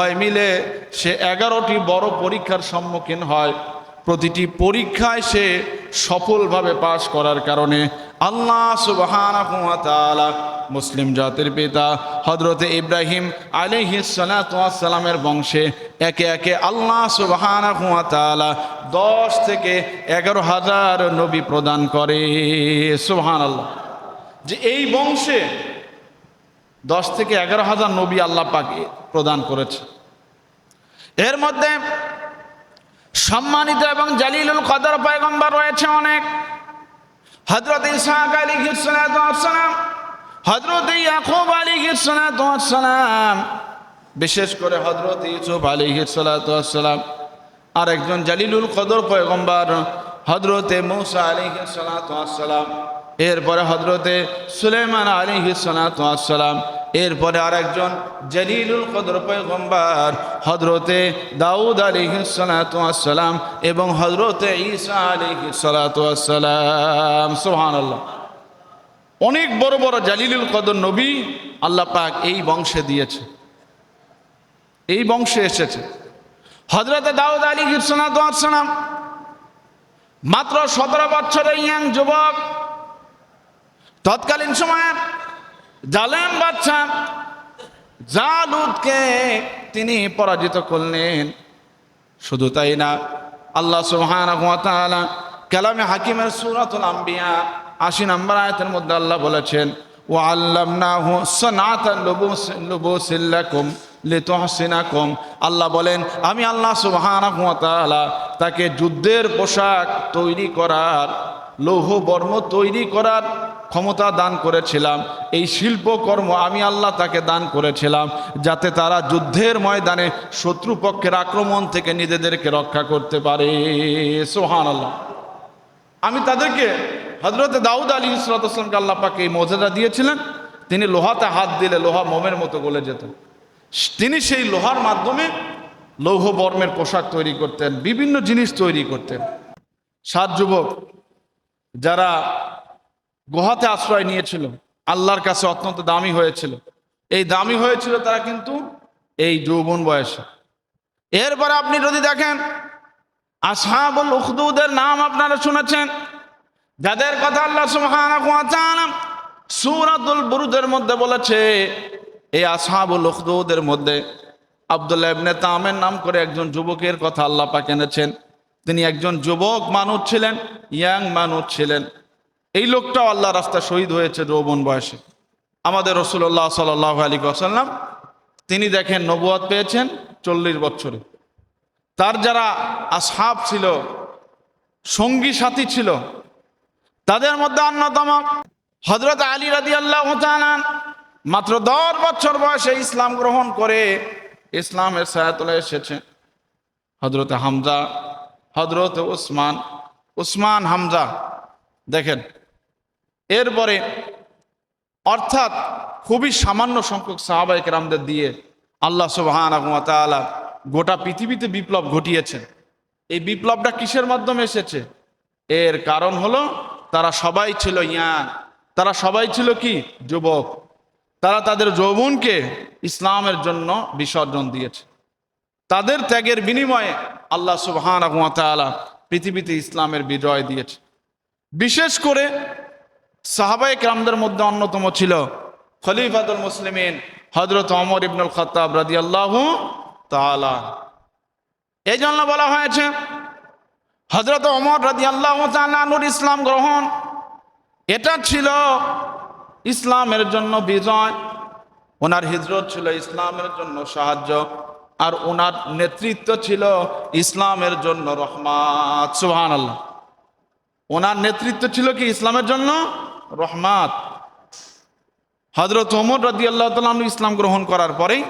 মিলে সে এগারোটি বড় পরীক্ষার সম্মুখীন হয়। প্রতিটি পরীক্ষায় সে সফলভাবে পাশ করার কারণে আল্লাহ তাআলা মুসলিম জাতির পিতা হজরতে ইব্রাহিম আলিহিসালামের বংশে একে একে আল্লাহ তাআলা দশ থেকে এগারো হাজার নবী প্রদান করে। সুবহান আল্লাহ যে এই বংশে দশ থেকে এগারো হাজার নবী আল্লাহ পাকে প্রদান করেছে এর মধ্যে সম্মানিত এবং জালিলুল কদর পয়গম্বর রয়েছে অনেক। হজরত ইসাহাক আলী সালাম হজরত ইয়াকুব আলী সালাম বিশেষ করে হজরত ইউসুফ আলী সালাম আর একজন জালিলুল কদর পয়গম্বর হজরতে মৌসা আলী সালাম এরপরে হজরতে সুলেমান আলী সালাম এরপরে আরেকজন, জলিলুল কদর পয়গম্বর হজরতে দাউদ আলী সালাম এবং হজরতে ঈসা আলী সালাম সোহান আল্লাহ অনেক বড় বড় জালিলুল কদর নবী আল্লাহ পাক এই বংশে দিয়েছে। এই বংশে এসেছে। হজরতে দাউদ আলী সালাম মাত্র সতেরো বছরের ইয়াং যুবক, তৎকালীন সময়ে জালেম বাচ্চা জালুদকে তিনি পরাজিত করলেন। শুধু তাই না, আল্লাহ তাআলা কালামে হাকিমের সূরাতুল আম্বিয়া আশি নম্বর আয়াতের মধ্যে আল্লাহ বলেছেন সানাতান লুবুস লুবুসিল্লাকুম লিতুহসিনাকুম। আল্লাহ বলেন, আমি আল্লাহ সুবহানাহু ওয়া তাআলা তাকে যুদ্ধের পোশাক তৈরি করার লৌহ বর্ম তৈরি করার ক্ষমতা দান করেছিলাম। এই শিল্পকর্ম আমি আল্লাহ তাকে দান করেছিলাম যাতে তারা যুদ্ধের ময়দানে শত্রুপক্ষের আক্রমণ থেকে নিজেদেরকে রক্ষা করতে পারে। সোহান আল্লাহ আমি তাদেরকে হজরতে দাউদ আলী ইসরাতসলামকে আল্লাহ পাকে এই মর্যাদা দিয়েছিলেন। তিনি লোহাতে হাত দিলে লোহা মোমের মতো গলে যেত। তিনি সেই লোহার মাধ্যমে লৌহ বর্মের পোশাক তৈরি করতেন, বিভিন্ন জিনিস তৈরি করতেন। সাত যুবক যারা গুহাতে আশ্রয় নিয়েছিল, আল্লাহর কাছে অত্যন্ত দামি হয়েছিল। এই দামি হয়েছিল তারা কিন্তু এই যৌবন বয়সে। এরপরে আপনি যদি দেখেন, আসহাবুল উখদুদের নাম আপনারা শুনেছেন, যাদের কথা আল্লাহ তাআলা সূরাতুল বুরুজের মধ্যে বলেছে, এই আসহাবুল উখদুদের মধ্যে আব্দুল্লাহ ইবনে তামের নাম করে একজন যুবকের কথা আল্লাহ পাক এনেছেন। তিনি একজন যুবক মানুষ ছিলেন, ইয়াং মানুষ ছিলেন। এই লোকটাও আল্লাহ রাস্তা শহীদ হয়েছে যৌবন বয়সে। আমাদের রসুল্লাহ সাল্লাহ আলী আসাল্লাম তিনি দেখেন নবুয়াদ পেয়েছেন চল্লিশ বছরে। তার যারা আসহাব ছিল, সঙ্গী সাথী ছিল, তাদের মধ্যে অন্যতম হজরত আলী রাদি আল্লাহ মাত্র দশ বছর বয়সে ইসলাম গ্রহণ করে ইসলামের সায়াতলে এসেছে। হজরত হামজা হজরত উসমান উসমান হামজা, দেখেন। এরপরে, অর্থাৎ খুবই সামান্য সংখ্যক সাহাবাহিক রামদের দিয়ে আল্লাহ সুবহান গোটা পৃথিবীতে বিপ্লব ঘটিয়েছেন। এই বিপ্লবটা কিসের মাধ্যমে এসেছে? এর কারণ হলো, তারা সবাই ছিল ইয়াং। তারা সবাই ছিল কি? যুবক। তারা তাদের যৌবনকে ইসলামের জন্য বিসর্জন দিয়েছে। তাদের ত্যাগের বিনিময়ে আল্লাহ সুবহান পৃথিবীতে ইসলামের বিজয় দিয়েছে। বিশেষ করে সাহাবাই রামদের মধ্যে অন্যতম ছিল খলিফাতুল মুসলিমিন হজরত অমর ইবনুল খতাব রাজি আল্লাহ তালা এই জন্য বলা হয়েছে হজরত অমর রাজি আল্লাহ তালুর ইসলাম গ্রহণ, এটা ছিল ইসলামের জন্য বিজয়। ওনার হিজরত ছিল ইসলামের জন্য সাহায্য। আর ওনার নেতৃত্ব ছিল ইসলামের জন্য রহমাত সুহান আল্লাহ ওনার নেতৃত্ব ছিল কি ইসলামের জন্য? রহমাত। হজরত ওমর রাজি আল্লাহ তালু ইসলাম গ্রহণ করার পরেই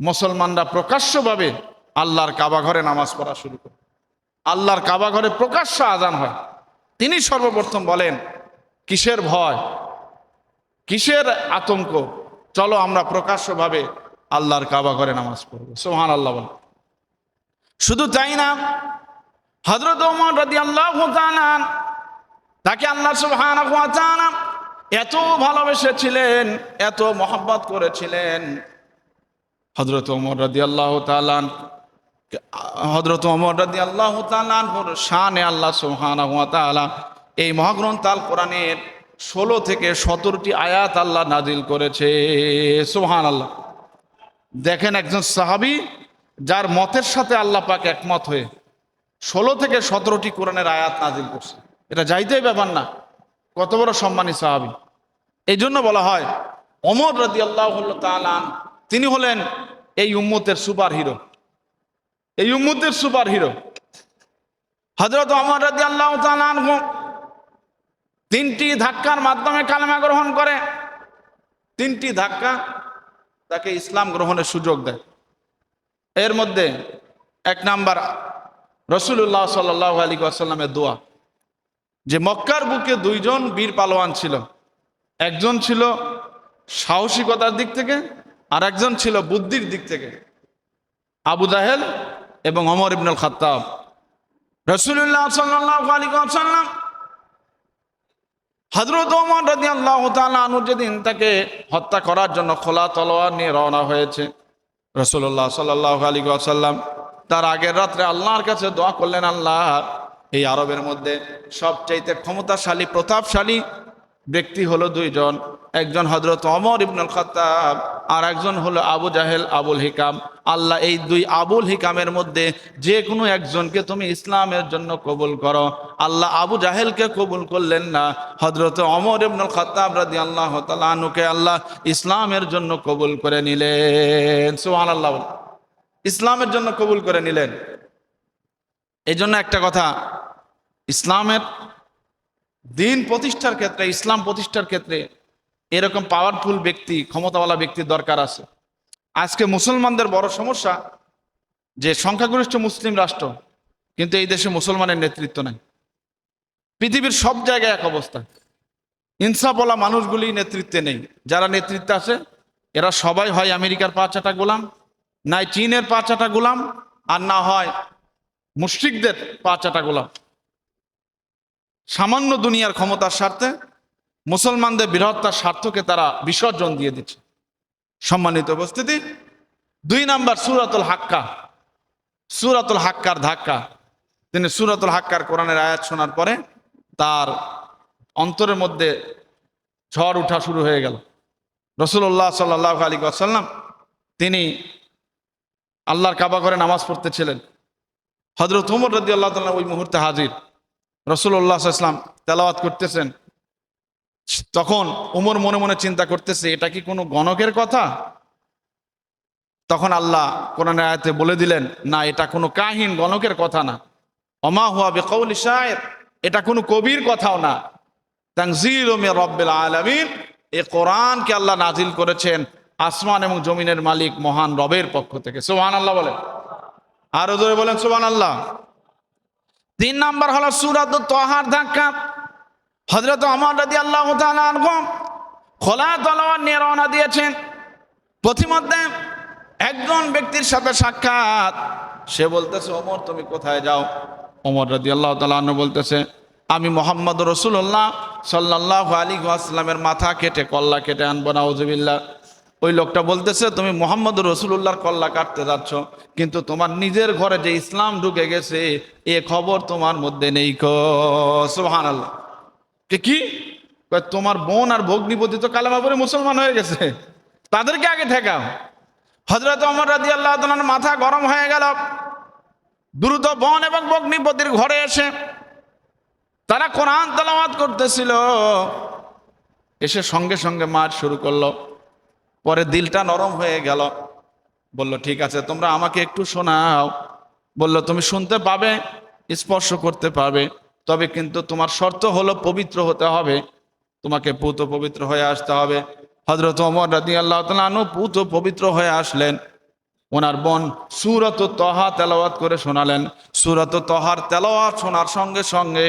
মুসলমানরা প্রকাশ্যভাবে আল্লাহর কাবা ঘরে নামাজ পড়া শুরু করে। আল্লাহর কাবা ঘরে প্রকাশ্য আজান হয়। তিনি সর্বপ্রথম বলেন, কিসের ভয়? কিসের আতঙ্ক? চলো আমরা প্রকাশ্যভাবে আল্লাহর কাবা করে নামাজ পড়ব। সোহান আল্লাহ বল শুধু তাই না হজরত রাজি তাকে আল্লাহ সুবহান এত ভালোবেসেছিলেন, এত মহব্বত করেছিলেন। হজরত ওমর রাদি আল্লাহ তালান হজরত ওমর রাদি আল্লাহ তালানহর শানে আল্লাহ সোহানা এই মহাগ্রন্থ আল কোরআনের ষোলো থেকে সতেরোটি আয়াত আল্লাহ নাজিল করেছে। সোহান আল্লাহ দেখেন একজন সাহাবি, যার মতের সাথে আল্লাহ পাক একমত হয়ে ষোলো থেকে সতেরোটি কোরআনের আয়াত নাজিল করছে। এটা যাইতেই ব্যাপার না। কত বড় সম্মানী সাহাবি। এই জন্য বলা হয় অমর রাদি আল্লাহ তালান তিনি হলেন এই উম্মতের সুপার হিরো। এই উম্মতের সুপার হিরো। হজরত অমর রাদি আল্লাহ তালান তিনটি ধাক্কার মাধ্যমে কালেমা গ্রহণ করে। তিনটি ধাক্কা তাকে ইসলাম গ্রহণের সুযোগ দেয়। এর মধ্যে এক নাম্বার রসুল্লাহ সাল্লাহ আলী আসাল্লামের দোয়া, যে মক্কার বুকে দুইজন বীর পালোয়ান ছিল। একজন ছিল সাহসিকতার দিক থেকে, আর একজন ছিল বুদ্ধির দিক থেকে। আবু জাহেল এবং অমর ইবনুল খাত্তাব। রসুল্লাহ সাল্লাহ আলী আসাল্লাম হজরত ওমর রাজি আল্লাহ আনু যেদিন তাকে হত্যা করার জন্য খোলা তলোয়ার নিয়ে রওনা হয়েছে রসুল্লাহ সাল্লাহ আলী আসাল্লাম তার আগের রাত্রে আল্লাহর কাছে দোয়া করলেন, আল্লাহ, এই আরবের মধ্যে সবচাইতে ক্ষমতাশালী, প্রতাপশালী ব্যক্তি হলো দুইজন। একজন হজরত অমর ইবনুল খত্তাব আর একজন হলো আবু জাহেল, আবুল হিকাম। আল্লাহ এই দুই আবুল হিকামের মধ্যে যে কোনো একজনকে তুমি ইসলামের জন্য কবুল করো। আল্লাহ আবু জাহেলকে কবুল করলেন না হজরত অমর ইবনুল খত্তাব রাদি আল্লাহ তালুকে আল্লাহ ইসলামের জন্য কবুল করে নিলেন। সোহান আল্লাহ ইসলামের জন্য কবুল করে নিলেন। এই জন্য একটা কথা, ইসলামের দিন প্রতিষ্ঠার ক্ষেত্রে, ইসলাম প্রতিষ্ঠার ক্ষেত্রে এরকম পাওয়ারফুল ব্যক্তি, ক্ষমতাওয়ালা ব্যক্তির দরকার আছে। আজকে মুসলমানদের বড় সমস্যা যে সংখ্যাগরিষ্ঠ মুসলিম রাষ্ট্র, কিন্তু এই দেশে মুসলমানের নেতৃত্ব নাই। পৃথিবীর সব জায়গায় এক অবস্থা। ইনসাফওয়ালা মানুষগুলি নেতৃত্বে নেই। যারা নেতৃত্বে আছে, এরা সবাই হয় আমেরিকার পাঁচাটা গোলাম নাই চীনের পাঁচাটা গোলাম, আর না হয় মুশ্রিকদের পাঁচাটা গোলাম। সামান্য দুনিয়ার ক্ষমতার স্বার্থে মুসলমানদের বৃহত্তার স্বার্থকে তারা বিসর্জন দিয়ে দিচ্ছে। সম্মানিত উপস্থিতি, দুই নাম্বার সুরাতুল হাক্কা। সুরাতুল হাক্কার ধাক্কা। তিনি সুরাতুল হাক্কার কোরআনের আয়াত শোনার পরে তার অন্তরের মধ্যে ঝড় উঠা শুরু হয়ে গেল। রসুল্লাহ সাল্লাহ আলী আসাল্লাম তিনি আল্লাহর কাবা করে নামাজ পড়তেছিলেন। হজরত উমর রদি আল্লাহ তাল্লাহ ওই মুহূর্তে হাজির। রসুল্লাহ ইসলাম তেলাওয়াত করতেছেন। তখন উমর মনে মনে চিন্তা করতেছে, এটা কি কোনো গণকের কথা? তখন আল্লাহ কোরআন আয়াতে বলে দিলেন, না, এটা কোনো কাহিন, গণকের কথা না। অমা হুয়া বেকৌল সাহেব এটা কোনো কবির কথাও না। তাংজিল ওমে রব্বেল আলমিন এ কোরআনকে আল্লাহ নাজিল করেছেন আসমান এবং জমিনের মালিক মহান রবের পক্ষ থেকে। সোহান আল্লাহ বলেন। আরও ধরে বলেন সোহান আল্লাহ তিন নাম্বার হলো সুরাত তোহার ধাক্কা। হজরত আল্লাহ খোলা তলোয়ার নিয়ে রওনা দিয়েছেন। প্রতিমধ্যে একজন ব্যক্তির সাথে সাক্ষাৎ। সে বলতেছে, ওমর, তুমি কোথায় যাও? ওমর রাদি আল্লাহ তালু বলতেছে, আমি মোহাম্মদ রসুল্লাহ সাল্লাহ আলী আসলামের মাথা কেটে কল্লা কেটে আনব নাউজুবিল্লা ওই লোকটা বলতেছে, তুমি মোহাম্মদ রসুল্লাহর কল্লা কাটতে যাচ্ছ, কিন্তু তোমার নিজের ঘরে যে ইসলাম ঢুকে গেছে, এ খবর তোমার মধ্যে নেই সোহান আল্লাহ কি? তোমার বোন আর ভগ্নিপতি তো কালামা পরে মুসলমান হয়ে গেছে। তাদেরকে আগে ঠেকাও। হজরত অমর রাজি আল্লাহ মাথা গরম হয়ে গেল। দ্রুত বন এবং ভগ্নিপতির ঘরে এসে তারা কোরআন তালামাত করতেছিল। এসে সঙ্গে সঙ্গে মার শুরু করল। পরে দিলটা নরম হয়ে গেল। বলল, ঠিক আছে, তোমরা আমাকে একটু শোনাও। বলল, তুমি শুনতে পাবে, স্পর্শ করতে পারবে তবে কিন্তু তোমার শর্ত হলো পবিত্র হতে হবে। তোমাকে পুত পবিত্র হয়ে আসতে হবে। হজরত ওমর রাদি আল্লাহ তালু পুত পবিত্র হয়ে আসলেন। ওনার বোন সুরত তহা তেলাওয়াত করে শোনালেন। সুরত তহার তেলাওয়াত শোনার সঙ্গে সঙ্গে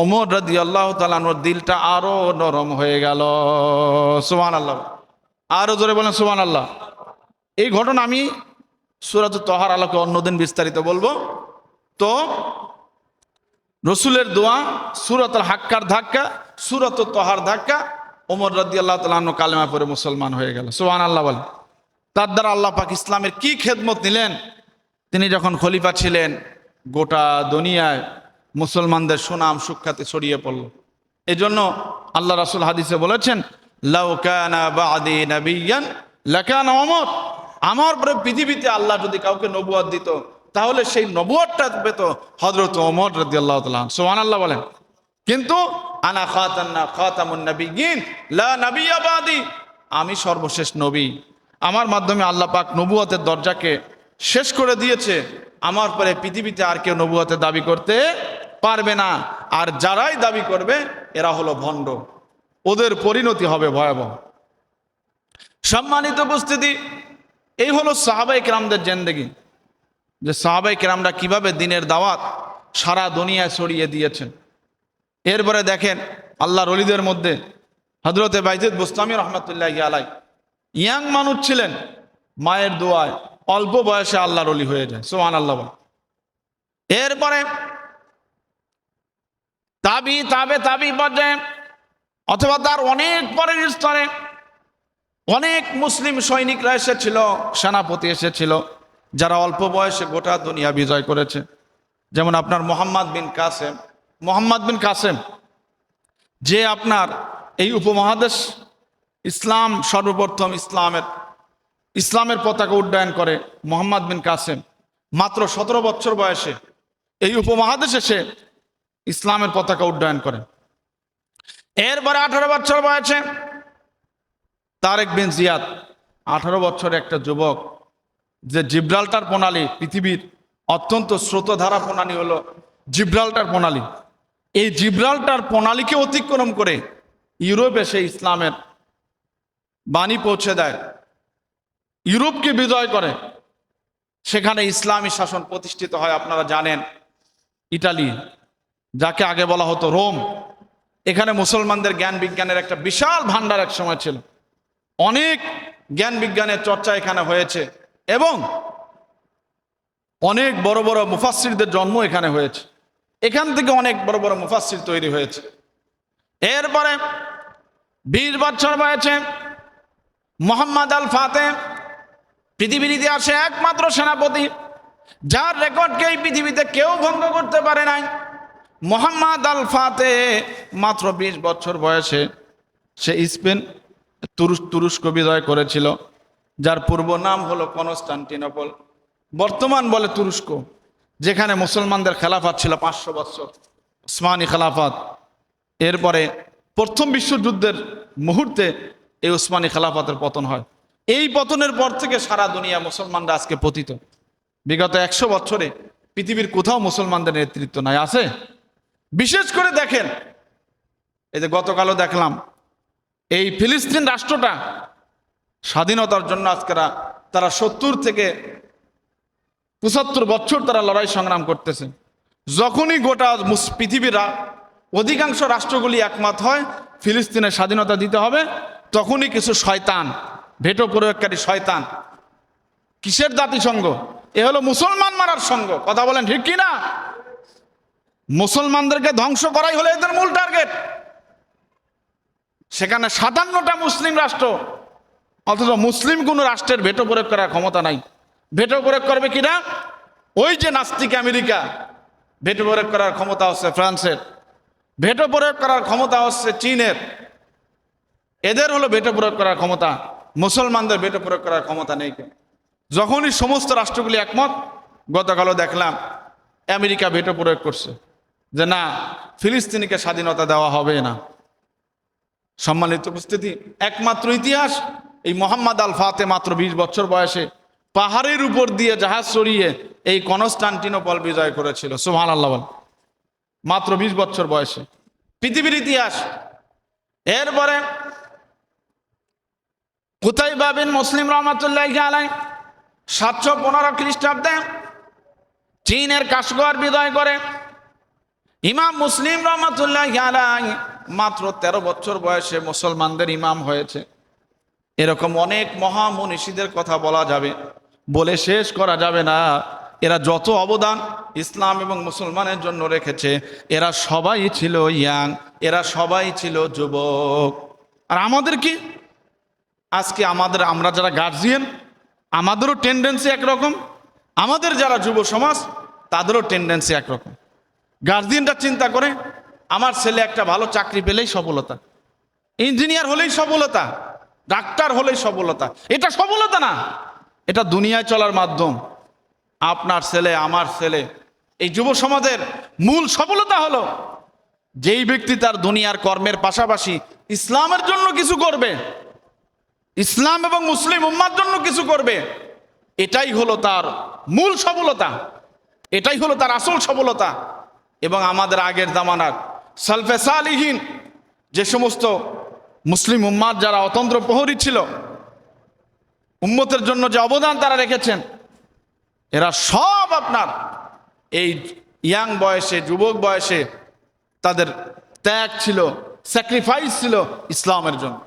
ওমর রাদি আল্লাহ তালানোর দিলটা আরও নরম হয়ে গেল। সুহান আল্লাহ আরও জোরে বলেন সুহান আল্লাহ এই ঘটনা আমি সুরত তহার আলোকে অন্যদিন বিস্তারিত বলব। তো রসুলের দোয়া সুরত হাক্কার ধাক্কা, সুরত তহার ধাক্কা, ওমর রাদি আল্লাহ তালন কালেমা পরে মুসলমান হয়ে গেল। সোহান আল্লাহ বলে তার দ্বারা আল্লাহ পাক ইসলামের কি খেদমত নিলেন? তিনি যখন খলিফা ছিলেন, গোটা দুনিয়ায় মুসলমানদের সুনাম সুখ্যাতি ছড়িয়ে পড়ল। এই জন্য আল্লাহ রাসুল হাদিসে বলেছেন লাউকানা বাদি নাবিয়ান আমার পরে পৃথিবীতে আল্লাহ যদি কাউকে নবুয়াদ দিত তাহলে সেই নবুয়াদটা পেত হজরত ওমর রদি আল্লাহ সোহান আল্লাহ বলেন। কিন্তু আনা খাতান্না খাতামুন নবিয়িন লা নাবিয়্যা বাদি। আমি সর্বশেষ নবী। আমার মাধ্যমে আল্লাহ পাক নবুয়তের দরজাকে শেষ করে দিয়েছে। আমার পরে পৃথিবীতে আর কেউ নবুয়তের দাবি করতে পারবে না। আর যারাই দাবি করবে, এরা হলো ভণ্ড। ওদের পরিণতি হবে ভয়াবহ। সম্মানিত উপস্থিতি, এই হলো সাহাবাই কেরামদের জেন্দেগি। যে সাহাবাই কেরামরা কীভাবে দিনের দাওয়াত সারা দুনিয়ায় ছড়িয়ে দিয়েছেন। এরপরে দেখেন আল্লাহর অলিদের মধ্যে হজরতে বাইজিদ বুস্তামি রহমতুল্লাহ আলাই ইয়াং মানুষ ছিলেন, মায়ের দোয়ায় অল্প বয়সে আল্লাহর অলি হয়ে যায় সোহান আল্লাহ এরপরে তাবি, তাবে, তাবি পর্যায়ে অথবা তার অনেক পরের স্তরে অনেক মুসলিম সৈনিকরা এসেছিল, সেনাপতি এসেছিল যারা অল্প বয়সে গোটা দুনিয়া বিজয় করেছে। যেমন আপনার মোহাম্মদ বিন কাসেম। মোহাম্মদ বিন কাসেম, যে আপনার এই উপমহাদেশ ইসলাম সর্বপ্রথম ইসলামের ইসলামের পতাকা উড্ডয়ন করে মোহাম্মদ বিন কাসেম। মাত্র সতেরো বছর বয়সে এই উপমহাদেশে সে ইসলামের পতাকা উড্ডয়ন করে। এরপরে আঠারো বছর বয়সে তারেক বিন জিয়াদ, আঠারো বছরের একটা যুবক যে জিব্রাল্টার প্রণালী পৃথিবীর অত্যন্ত স্রোতধারা প্রণালী হলো জিব্রাল্টার প্রণালী। এই জিব্রাল্টার প্রণালীকে অতিক্রম করে ইউরোপে সে ইসলামের বাণী পৌঁছে দেয়। ইউরোপকে বিজয় করে। সেখানে ইসলামী শাসন প্রতিষ্ঠিত হয়, আপনারা জানেন, ইটালি, যাকে আগে বলা হতো রোম। এখানে মুসলমানদের জ্ঞান বিজ্ঞানের একটা বিশাল ভান্ডার এক সময় ছিল। অনেক জ্ঞান বিজ্ঞানের চর্চা এখানে হয়েছে। এবং অনেক বড় বড় মুফাসিরদের জন্ম এখানে হয়েছে। এখান থেকে অনেক বড় বড় মুফাসির তৈরি হয়েছে। এরপরে বিশ বছর বয়সে মোহাম্মদ আল ফাতে পৃথিবীর ইতিহাসে একমাত্র সেনাপতি, যার রেকর্ডকে এই পৃথিবীতে কেউ ভঙ্গ করতে পারে নাই। মোহাম্মদ আল ফাতে মাত্র বিশ বছর বয়সে সে স্পেন তুরুস তুরস্ক বিজয় করেছিল। যার পূর্ব নাম হলো কনস্টান্টিনোপল। বর্তমান বলে তুরস্ক, যেখানে মুসলমানদের খেলাফাত ছিল পাঁচশো বছর ওসমানী খেলাফাত। এরপরে প্রথম বিশ্বযুদ্ধের মুহূর্তে এই ওসমানী খেলাফাতের পতন হয়। এই পতনের পর থেকে সারা দুনিয়া মুসলমানরা আজকে পতিত। বিগত একশো বছরে পৃথিবীর কোথাও মুসলমানদের নেতৃত্ব নাই, আছে? বিশেষ করে দেখেন, এই যে গতকালও দেখলাম, এই ফিলিস্তিন রাষ্ট্রটা স্বাধীনতার জন্য আজকেরা তারা সত্তর থেকে পঁচাত্তর বছর তারা লড়াই সংগ্রাম করতেছে। যখনই গোটা পৃথিবীর অধিকাংশ রাষ্ট্রগুলি একমত হয়, ফিলিস্তিনের স্বাধীনতা দিতে হবে, তখনই কিছু শয়তান, ভেটো প্রয়োগকারী শয়তান, কিসের জাতিসংঘ? এ হলো মুসলমান মারার সঙ্গ। কথা বলেন ঠিক কি না? মুসলমানদেরকে ধ্বংস করাই হলো এদের মূল টার্গেট। সেখানে সাতান্নটা মুসলিম রাষ্ট্র অথচ মুসলিম কোনো রাষ্ট্রের ভেটো প্রয়োগ করার ক্ষমতা নাই। ভেটো প্রয়োগ করবে কিনা? ওই যে নাস্তিক আমেরিকা, ভেটো প্রয়োগ করার ক্ষমতা হচ্ছে ফ্রান্সের। ভেটো প্রয়োগ করার ক্ষমতা হচ্ছে চীনের। এদের হলো ভেটো প্রয়োগ করার ক্ষমতা। মুসলমানদের ভেটো প্রয়োগ করার ক্ষমতা নেই যখনই সমস্ত রাষ্ট্রগুলি একমত, গতকালও দেখলাম, আমেরিকা ভেটো প্রয়োগ করছে। যে না, ফিলিস্তিনিকে স্বাধীনতা দেওয়া হবে না। সম্মানিত উপস্থিতি, একমাত্র ইতিহাস এই মোহাম্মদ আল ফাতে মাত্র বিশ বছর বয়সে পাহাড়ের উপর দিয়ে জাহাজ চড়িয়ে এই কনস্টান্টিনোপল বিজয় করেছিল। সুহান আল্লাহ। মাত্র বিশ বছর বয়সে। পৃথিবীর ইতিহাস। এরপরে কোথায় পাবেন মুসলিম রহমতুল্লাহ আলাই সাতশো পনেরো খ্রিস্টাব্দে চীনের কাশগর বিজয় করে। ইমাম মুসলিম রহমতুল্লাহ আলাই মাত্র তেরো বছর বয়সে মুসলমানদের ইমাম হয়েছে। এরকম অনেক মহামনীষীদের কথা বলা যাবে। বলে শেষ করা যাবে না। এরা যত অবদান ইসলাম এবং মুসলমানের জন্য রেখেছে, এরা সবাই ছিল ইয়াং, এরা সবাই ছিল যুবক। আর আমাদের কি? আজকে আমাদের, আমরা যারা গার্জিয়ান আমাদেরও টেন্ডেন্সি একরকম। আমাদের যারা যুব সমাজ, তাদেরও টেন্ডেন্সি একরকম। গার্জিয়ানরা চিন্তা করে, আমার ছেলে একটা ভালো চাকরি পেলেই সফলতা। ইঞ্জিনিয়ার হলেই সফলতা। ডাক্তার হলেই সফলতা। এটা সফলতা না। এটা দুনিয়ায় চলার মাধ্যম। আপনার ছেলে, আমার ছেলে, এই যুব সমাজের মূল সফলতা হলো যেই ব্যক্তি তার দুনিয়ার কর্মের পাশাপাশি ইসলামের জন্য কিছু করবে, ইসলাম এবং মুসলিম উম্মার জন্য কিছু করবে, এটাই হলো তার মূল সফলতা। এটাই হলো তার আসল সফলতা। এবং আমাদের আগের জামানার সালফে সালিহীন যে সমস্ত মুসলিম উম্মাদ যারা অতন্ত্র প্রহরী ছিল, উম্মতের জন্য যে অবদান তারা রেখেছেন, এরা সব আপনার এই ইয়াং বয়সে, যুবক বয়সে তাদের ত্যাগ ছিল স্যাক্রিফাইস ছিল ইসলামের জন্য।